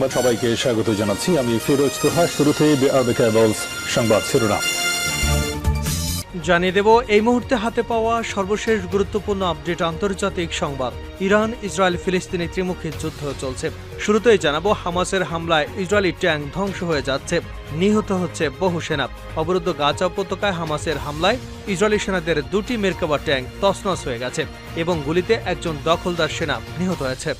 সংবাদ সবাইকে স্বাগত জানাচ্ছি। আমি ফিরোজ তোহা শুরুতেই সংবাদ শিরোনাম। জানিয়ে দেব, এই মুহূর্তে হাতে পাওয়া সর্বশেষ গুরুত্বপূর্ণ আপডেট আন্তর্জাতিক সংবাদ। ইরান, ইসরায়েল, ফিলিস্তিনি ত্রিমুখী যুদ্ধ চলছে। শুরুতেই জানাব, হামাসের হামলায় ইসরায়েলি ট্যাঙ্ক ধ্বংস হয়ে যাচ্ছে। নিহত হচ্ছে বহু সেনা। অবরুদ্ধ গাজা উপত্যকায় হামাসের হামলায় ইসরায়েলি সেনাদের দুটি মেরকাবা ট্যাঙ্ক তছনছ হয়ে গেছে এবং গুলিতে একজন দখলদার সেনা নিহত হয়েছে।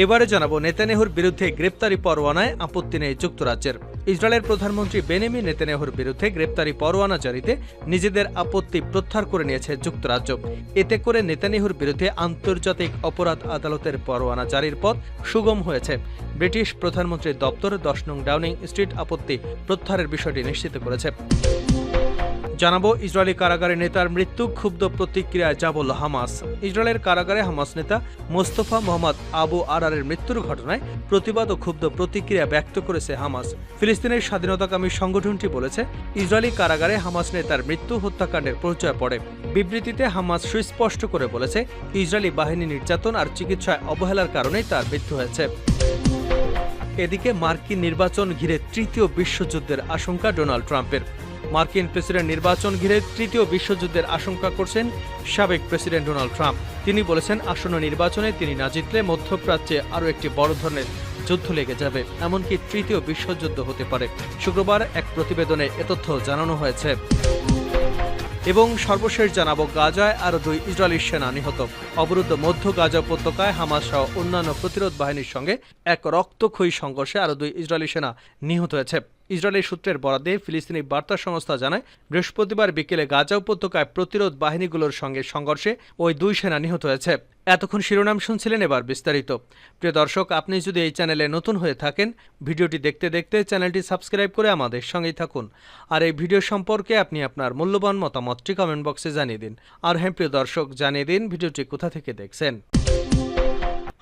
এবারে জানাব নেতানেহুর বিরুদ্ধে গ্রেপ্তারি পরোয়ানায় আপত্তি নেই যুক্তরাজ্যের। ইসরায়েলের প্রধানমন্ত্রী বেনেমি নেতানেহুর বিরুদ্ধে গ্রেপ্তারি পরোয়ানা জারিতে নিজেদের আপত্তি প্রত্যাহার করে নিয়েছে যুক্তরাজ্য। এতে করে নেতানেহুর বিরুদ্ধে আন্তর্জাতিক অপরাধ আদালতের পরোয়ানা জারির পথ সুগম হয়েছে। ব্রিটিশ প্রধানমন্ত্রীর দপ্তর দশ নং ডাউনিং স্ট্রিট আপত্তি প্রত্যাহারের বিষয়টি নিশ্চিত করেছে। জানাব, ইসরায়েলি কারাগারে নেতার মৃত্যু ক্ষুব্ধ প্রতিক্রিয়ায় যা বলল হামাস। ইসরায়েলের কারাগারে হামাস নেতা মোস্তফা মোহাম্মদ আবু আরারের মৃত্যুর ঘটনায় প্রতিবাদ ও ক্ষুব্ধ প্রতিক্রিয়া ব্যক্ত করেছে হামাস। ফিলিস্তিনের স্বাধীনতাকামী সংগঠনটি বলেছে, ইসরায়েলি কারাগারে হামাস নেতার মৃত্যু হত্যাকাণ্ডের পরিচয় পড়ে। বিবৃতিতে হামাস সুস্পষ্ট করে বলেছে, ইসরায়েলি বাহিনী নির্যাতন আর চিকিৎসায় অবহেলার কারণেই তার মৃত্যু হয়েছে। এদিকে মার্কিন নির্বাচন ঘিরে তৃতীয় বিশ্বযুদ্ধের আশঙ্কা ডোনাল্ড ট্রাম্পের। মার্কিন প্রেসিডেন্ট নির্বাচন ঘিরে তৃতীয় বিশ্বযুদ্ধের আশঙ্কা করছেন সাবেক প্রেসিডেন্ট ডোনাল্ড ট্রাম্প। তিনি বলেছেন, আসন্ন নির্বাচনে তিনি না জিতলে মধ্যপ্রাচ্যে আরও একটি বড় ধরনের যুদ্ধ লেগে যাবে, এমনকি তৃতীয় বিশ্বযুদ্ধ হতে পারে। শুক্রবার এক প্রতিবেদনে এ তথ্য জানানো হয়েছে। এবং সর্বশেষ জানাব, গাজায় আরও দুই ইসরায়েলি সেনা নিহত। অবরুদ্ধ মধ্য গাজা উপত্যকায় হামাস সহ অন্যান্য প্রতিরোধ বাহিনীর সঙ্গে এক রক্তক্ষয়ী সংঘর্ষে আরও দুই ইসরায়েলি সেনা নিহত হয়েছে। ইসরায়েলি সূত্রের বরাদে ফিলিস্তিনি বার্তা সংস্থা জানায়, বৃহস্পতিবার বিকেলে গাজা উপত্যকায় প্রতিরোধ বাহিনীগুলোর সঙ্গে সংঘর্ষে ওই দুই সেনা নিহত হয়েছে। এতক্ষণ শিরোনাম শুনছিলেন এবার বিস্তারিত। প্রিয় দর্শক, আপনি যদি এই চ্যানেলে নতুন হয়ে থাকেন, ভিডিওটি দেখতে দেখতে চ্যানেলটি সাবস্ক্রাইব করে আমাদের সঙ্গেই থাকুন। আর এই ভিডিও সম্পর্কে আপনি আপনার মূল্যবান মতামতটি কমেন্ট বক্সে জানিয়ে দিন। আর হ্যাঁ প্রিয় দর্শক, জানিয়ে দিন ভিডিওটি কোথা থেকে দেখছেন।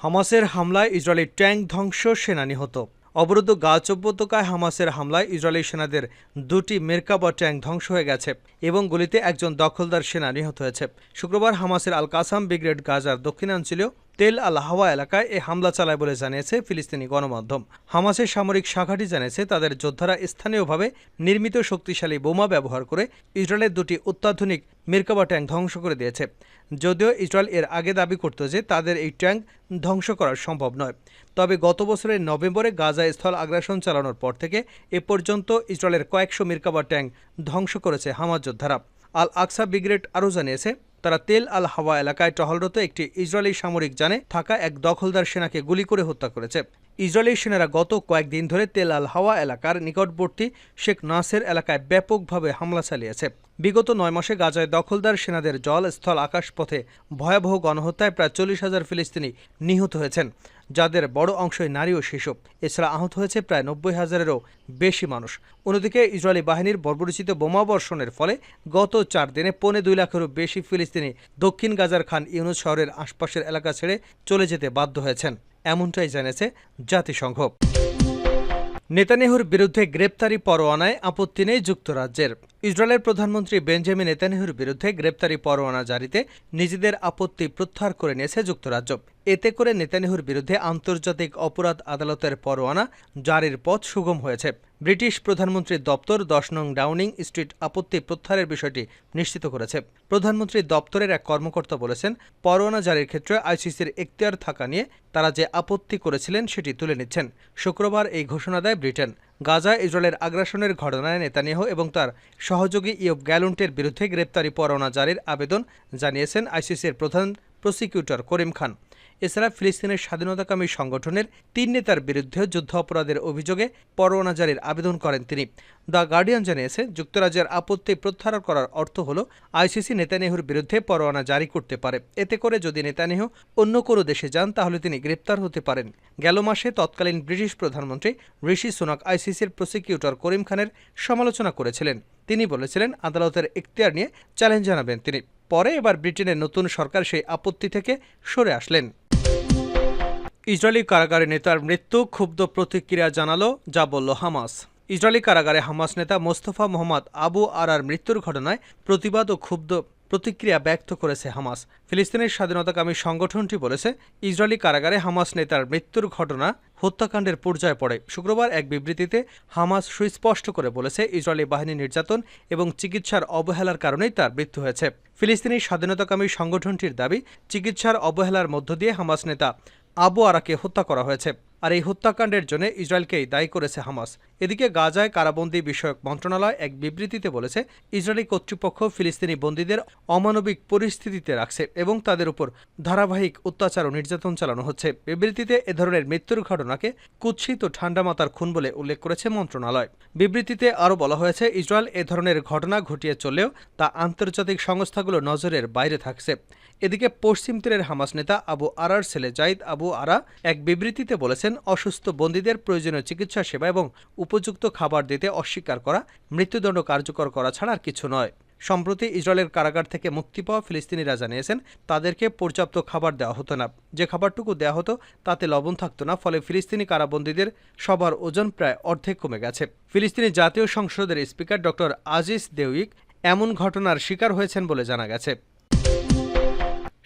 হামাসের হামলায় ইসরায়েলি ট্যাঙ্ক ধ্বংস, সেনা নিহত। অবরুদ্ধ গাছ হামাসের হামলায় ইসরায়েলি সেনাদের দুটি মেরকাবা ট্যাঙ্ক ধ্বংস হয়ে গেছে এবং গুলিতে একজন দখলদার সেনা নিহত হয়েছে। শুক্রবার হামাসের আল কাসাম ব্রিগেড গাজার দক্ষিণাঞ্চলীয় তেল আল হাওয়া এলাকায় এ হামলা চালায় বলে জানিয়েছে ফিলিস্তিনি গণমাধ্যম। হামাসের সামরিক শাখাটি জানিয়েছে, তাদের যোদ্ধারা স্থানীয়ভাবে নির্মিত শক্তিশালী বোমা ব্যবহার করে ইসরায়েলের দুটি অত্যাধুনিক মিরকাবা ট্যাঙ্ক ধ্বংস করে দিয়েছে। যদিও ইসরায়েল এর আগে দাবি করত যে তাদের এই ট্যাঙ্ক ধ্বংস করা সম্ভব নয়। তবে গত বছরের নভেম্বরে গাজা স্থল আগ্রাসন চালানোর পর থেকে এ পর্যন্ত ইসরায়েলের কয়েকশো মিরকাবা ট্যাঙ্ক ধ্বংস করেছে হামাজ যোদ্ধারা। আল আকসা ব্রিগেড আরও জানিয়েছে, তারা তেল আল হাওয়া এলাকায় টহলরত একটি ইসরায়েলি সামরিক যানে থাকা এক দখলদার সেনাকে গুলি করে হত্যা করেছে। ইসরায়েলি সেনারা গত কয়েকদিন ধরে তেল আল হাওয়া এলাকার নিকটবর্তী শেখ নাসের এলাকায় ব্যাপকভাবে হামলা চালিয়েছে। বিগত নয় মাসে গাজায় দখলদার সেনাদের জল স্থল আকাশপথে ভয়াবহ গণহত্যায় প্রায় চল্লিশ হাজার ফিলিস্তিনি নিহত হয়েছেন। যাদের বড় অংশই নারী ও শিশু। এছাড়া আহত হয়েছে প্রায় নব্বই হাজারেরও বেশি মানুষ। অন্যদিকে ইসরায়েলি বাহিনীর বর্বরচিত বোমাবর্ষণের ফলে গত চার দিনে পৌনে দুই লাখেরও বেশি ফিলিস্তিনি দক্ষিণ গাজার খান ইউনুস শহরের আশপাশের এলাকা ছেড়ে চলে যেতে বাধ্য হয়েছেন। এমনটাই জানিয়েছে জাতিসংঘ। নেতানিয়াহুর বিরুদ্ধে গ্রেপ্তারি পরোয়ানায় আপত্তি নেই যুক্তরাজ্যের। ইসরায়েলের প্রধানমন্ত্রী বেঞ্জামিন নেতানিয়াহুর বিরুদ্ধে গ্রেপ্তারি পরোয়ানা জারিতে নিজেদের আপত্তি প্রত্যাহার করে নিয়েছে যুক্তরাজ্য। এতে করে নেতানিয়াহুর বিরুদ্ধে আন্তর্জাতিক অপরাধ আদালতের পরোয়ানা জারির পথ সুগম হয়েছে। ব্রিটিশ প্রধানমন্ত্রীর দপ্তর দশ নং ডাউনিং স্ট্রিট আপত্তি প্রত্যাহারের বিষয়টি নিশ্চিত করেছে। প্রধানমন্ত্রীর দপ্তরের এক কর্মকর্তা বলেছেন, পরোয়ানা জারির ক্ষেত্রে আইসিসির এখতিয়ার থাকা নিয়ে তারা যে আপত্তি করেছিলেন সেটি তুলে নিচ্ছেন। শুক্রবার এই ঘোষণা দেয় ব্রিটেন। গাজা ইসরায়েলের আগ্রাসনের ঘটনায় নেতানিয়াহু এবং তার সহযোগী ইয়ব গ্যালুন্টের বিরুদ্ধে গ্রেপ্তারি পরোয়ানা জারির আবেদন জানিয়েছেন আইসিসির প্রধান প্রসিকিউটর করিম খান। এছাড়া ফিলিস্তিনের স্বাধীনতাকামী সংগঠনের তিন নেতার বিরুদ্ধে যুদ্ধ অপরাধের অভিযোগে পরোয়ানা জারির আবেদন করেন তিনি। দ্য গার্ডিয়ান জানিয়েছে, যুক্তরাজ্যের আপত্তি প্রত্যাহার করার অর্থ হল, আইসিসি নেতানিয়াহুর বিরুদ্ধে পরোয়ানা জারি করতে পারে। এতে করে যদি নেতানিয়াহু অন্য কোনো দেশে যান, তাহলে তিনি গ্রেপ্তার হতে পারেন। গেল মাসে তৎকালীন ব্রিটিশ প্রধানমন্ত্রী ঋষি সুনাক আইসিসির প্রসিকিউটর করিম খানের সমালোচনা করেছিলেন। তিনি বলেছিলেন, আদালতের এখতিয়ার নিয়ে চ্যালেঞ্জ জানাবেন তিনি। পরে এবার ব্রিটেনের নতুন সরকার সেই আপত্তি থেকে সরে আসলেন। ইসরায়েলি কারাগারে নেতার মৃত্যু, ক্ষুব্ধ প্রতিক্রিয়া জানালো, যা বলল হামাস। ইসরায়েলি কারাগারে হামাস নেতা মোস্তফা মোহাম্মদ আবু আরার মৃত্যুর ঘটনায় প্রতিবাদ ও ক্ষুব্ধ প্রতিক্রিয়া ব্যক্ত করেছে হামাস। ফিলিস্তিনের স্বাধীনতাকামী সংগঠনটি বলেছে, ইসরায়েলি কারাগারে হামাস নেতার মৃত্যুর ঘটনা হত্যাকাণ্ডের পর্যায়ে পড়ে। শুক্রবার এক বিবৃতিতে হামাস সুস্পষ্ট করে বলেছে, ইসরায়েলি বাহিনী নির্যাতন এবং চিকিৎসার অবহেলার কারণেই তার মৃত্যু হয়েছে। ফিলিস্তিনি স্বাধীনতাকামী সংগঠনটির দাবি, চিকিৎসার অবহেলার মধ্য দিয়ে হামাস নেতা আবু আরাকে হত্যা করা হয়েছে। আর এই হত্যাকাণ্ডের জন্য ইসরায়েলকেই দায়ী করেছে হামাস। এদিকে গাজায় কারাবন্দী বিষয়ক মন্ত্রণালয় এক বিবৃতিতে বলেছে, ইসরায়েলি কর্তৃপক্ষ ফিলিস্তিনি বন্দীদের অমানবিক পরিস্থিতিতে রাখছে এবং তাদের উপর ধারাবাহিক অত্যাচার ও নির্যাতন চালানো হচ্ছে। বিবৃতিতে এ ধরনের মৃত্যুর ঘটনাকে কুৎসিত ঠান্ডা মাতার খুন বলে উল্লেখ করেছে মন্ত্রণালয়। বিবৃতিতে আরও বলা হয়েছে, ইসরায়েল এ ধরনের ঘটনা ঘটিয়ে চললেও তা আন্তর্জাতিক সংস্থাগুলো নজরের বাইরে থাকছে। এদিকে পশ্চিম তীরের হামাস নেতা আবু আরার ছেলে জাইদ আবু আরা এক বিবৃতিতে বলেছেন, অসুস্থ বন্দীদের প্রয়োজনীয় চিকিৎসা, সেবা এবং উপযুক্ত খাবার দিতে অস্বীকার করা, মৃত্যুদণ্ড কার্যকর করা ছাড়া আর কিছু নয়। সম্প্রতি ইসরায়েলের কারাগার থেকে মুক্তি পাওয়া ফিলিস্তিনিরা জানিয়েছেন, তাদেরকে পর্যাপ্ত খাবার দেওয়া হতো না। যে খাবারটুকু দেওয়া হতো, তাতে লবণ থাকতো না, ফলে ফিলিস্তিনি কারাবন্দীদের সবার ওজন প্রায় অর্ধেক কমে গেছে। ফিলিস্তিনি জাতীয় সংসদের স্পিকার ডক্টর আজিজ দেউইক এমন ঘটনার শিকার হয়েছেন বলে জানা গেছে।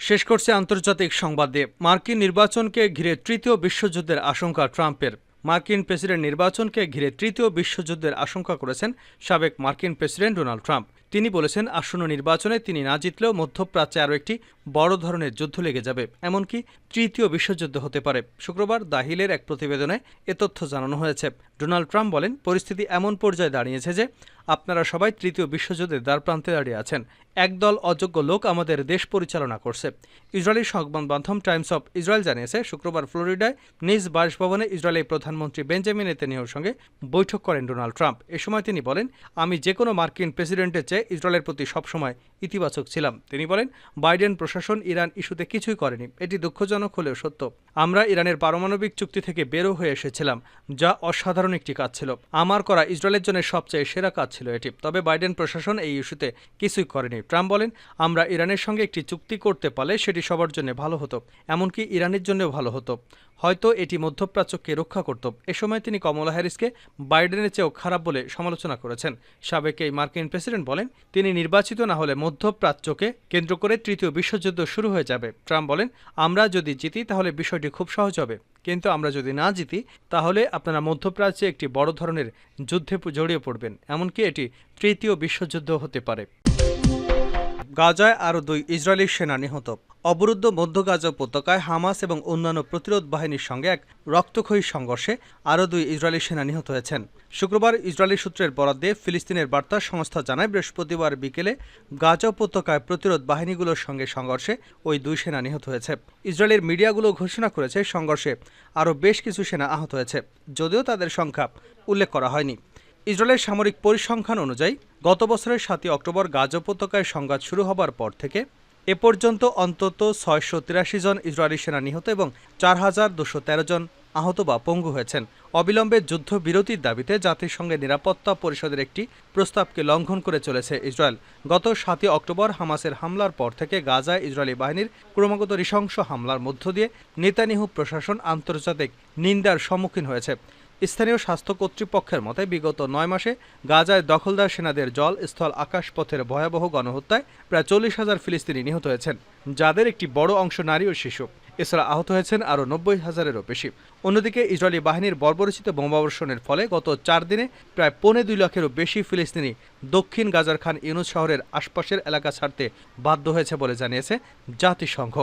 শেষ করছে আন্তর্জাতিক সংবাদে মার্কিন নির্বাচনকে ঘিরে তৃতীয় বিশ্বযুদ্ধের আশঙ্কা ট্রাম্পের। মার্কিন প্রেসিডেন্ট নির্বাচনকে ঘিরে তৃতীয় বিশ্বযুদ্ধের আশঙ্কা করেছেন সাবেক মার্কিন প্রেসিডেন্ট ডোনাল্ড ট্রাম্প। তিনি বলেছেন, আসন্ন নির্বাচনে তিনি না জিতলেও মধ্যপ্রাচ্যে আরও একটি বড় ধরনের যুদ্ধ লেগে যাবে, এমনকি তৃতীয় বিশ্বযুদ্ধ হতে পারে। শুক্রবার দাহিলের এক প্রতিবেদনে এ তথ্য জানানো হয়েছে। ডোনাল্ড ট্রাম্প বলেন, পরিস্থিতি এমন পর্যায়ে দাঁড়িয়েছে যে আপনারা সবাই তৃতীয় বিশ্বযুদ্ধের দ্বার প্রান্তে দাঁড়িয়ে আছেন। একদল অযোগ্য লোক আমাদের দেশ পরিচালনা করছে। ইসরায়েলি সংবাদ মাধ্যম টাইমস অফ ইসরায়েল জানিয়েছে, শুক্রবার ফ্লোরিডায় নিজ বাসভবনে ইসরায়েলের প্রধানমন্ত্রী বেঞ্জামিন নেতানিয়াহুর সঙ্গে বৈঠক করেন ডোনাল্ড ট্রাম্প। এ সময় তিনি বলেন, আমি যে কোনো মার্কিন প্রেসিডেন্টের চেয়ে ইসরায়েলের প্রতি সবসময় ইতিবাচক ছিলাম। তিনি বলেন বাইডেন প্রশাসন ইরান ইস্যুতে কিছুই করেনি। এটি দুঃখজনক হলেও সত্য। আমরা ইরানের পারমাণবিক চুক্তি থেকে বেরো হয়ে এসেছিলাম, যা অসাধারণ একটি কাজ ছিল। আমার করা ইসরায়েলের জন্য সবচেয়ে সেরা কাজ ছিল এটি। তবে বাইডেন প্রশাসন এই ইস্যুতে কিছুই করেনি। ট্রাম্প বলেন, আমরা ইরানের সঙ্গে একটি চুক্তি করতে পারলে সেটি সবার জন্য ভালো হতো, এমনকি ইরানের জন্যও ভালো হতো। হয়তো এটি মধ্যপ্রাচ্যকে রক্ষা করত। এ সময় তিনি কমলা হ্যারিসকে বাইডেনের চেয়েও খারাপ বলে সমালোচনা করেছেন। সাবেক এই মার্কিন প্রেসিডেন্ট বলেন, তিনি নির্বাচিত না হলে মধ্যপ্রাচ্যকে কেন্দ্র করে তৃতীয় বিশ্বযুদ্ধ শুরু হয়ে যাবে। ট্রাম্প বলেন, আমরা যদি জিতি, তাহলে বিষয়টি খুব সহজ হবে। কিন্তু আমরা যদি না জিতি, তাহলে আপনারা মধ্যপ্রাচ্যে একটি বড় ধরনের যুদ্ধে জড়িয়ে পড়বেন। এমনকি এটি তৃতীয় বিশ্বযুদ্ধ হতে পারে। গাজায় আরও দুই ইসরায়েলি সেনা নিহত। অবরুদ্ধ মধ্য গাজা উপত্যকায় হামাস এবং অন্যান্য প্রতিরোধ বাহিনীর সঙ্গে এক রক্তক্ষয়ী সংঘর্ষে আরও দুই ইসরায়েলি সেনা নিহত হয়েছেন। শুক্রবার ইসরায়েলি সূত্রের বরাদ দিয়ে ফিলিস্তিনের বার্তা সংস্থা জানায়, বৃহস্পতিবার বিকেলে গাজা উপত্যকায় প্রতিরোধ বাহিনীগুলোর সঙ্গে সংঘর্ষে ওই দুই সেনা নিহত হয়েছে। ইসরায়েলের মিডিয়াগুলো ঘোষণা করেছে, সংঘর্ষে আরও বেশ কিছু সেনা আহত হয়েছে, যদিও তাদের সংখ্যা উল্লেখ করা হয়নি। ইসরায়েলের সামরিক পরিসংখ্যান অনুযায়ী, গত বছরের সাতই অক্টোবর গাজা উপত্যকায় সংঘাত শুরু হবার পর থেকে এ পর্যন্ত অন্তত ছয়শো তিরাশি জন ইসরায়েলি সেনা নিহত এবং চার হাজার দুশো তেরো জন আহত বা পঙ্গু হয়েছেন। অবিলম্বে যুদ্ধবিরতির দাবিতে জাতিসংঘের নিরাপত্তা পরিষদের একটি প্রস্তাবকে লঙ্ঘন করে চলেছে ইসরায়েল। গত সাতই অক্টোবর হামাসের হামলার পর থেকে গাজায় ইসরায়েলি বাহিনীর ক্রমাগত নৃশংস হামলার মধ্য দিয়ে নেতানিহু প্রশাসন আন্তর্জাতিক নিন্দার সম্মুখীন হয়েছে। স্থানীয় স্বাস্থ্য কর্তৃপক্ষের মতে, বিগত নয় মাসে গাজায় দখলদার সেনাদের জল স্থল আকাশপথের ভয়াবহ গণহত্যায় প্রায় চল্লিশ হাজার ফিলিস্তিনি নিহত হয়েছেন, যাদের একটি বড় অংশ নারী ও শিশু। এছাড়া আহত হয়েছেন আরও নব্বই হাজারেরও বেশি। অন্যদিকে ইসরায়েলি বাহিনীর বর্বরচিত বোমাবর্ষণের ফলে গত চার দিনে প্রায় পৌনে দুই লাখেরও বেশি ফিলিস্তিনি দক্ষিণ গাজার খান ইউনুস শহরের আশপাশের এলাকা ছাড়তে বাধ্য হয়েছে বলে জানিয়েছে জাতিসংঘ।